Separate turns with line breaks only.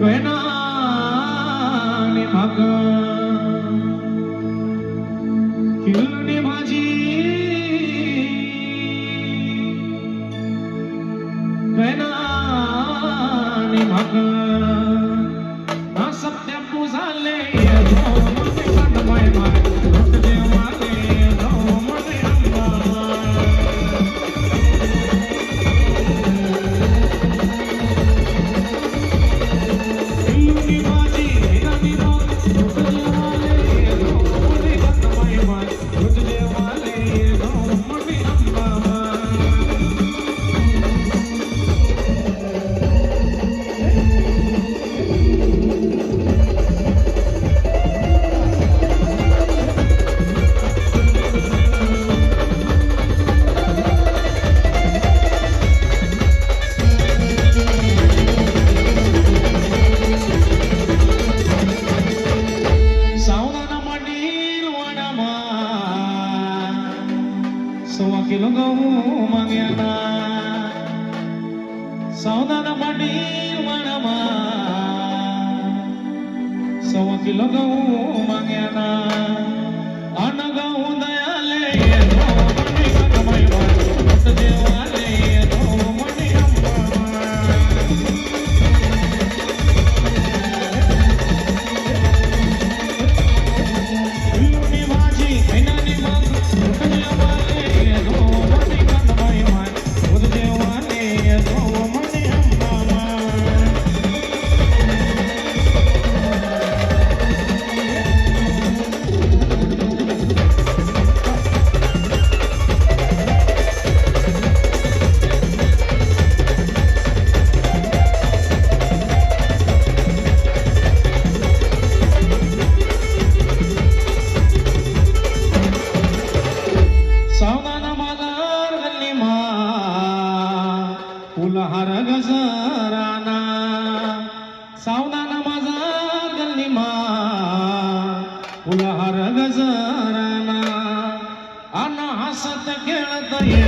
वेणाने भाग. किलनी भाजी. वेणाने भाग. ना सत्य झाले ಚಿಲುಗವು ಮಗೆನ ಸೌದನ ಬಡಿ ಮಣಮ ಸೌ ಚಿಲುಗವು ಮಗೆನ ಅಣಗವುದ फुलहार गजराना सावधान माझा गल्ली मा फुलहार गजराना अन हसत खेळत ये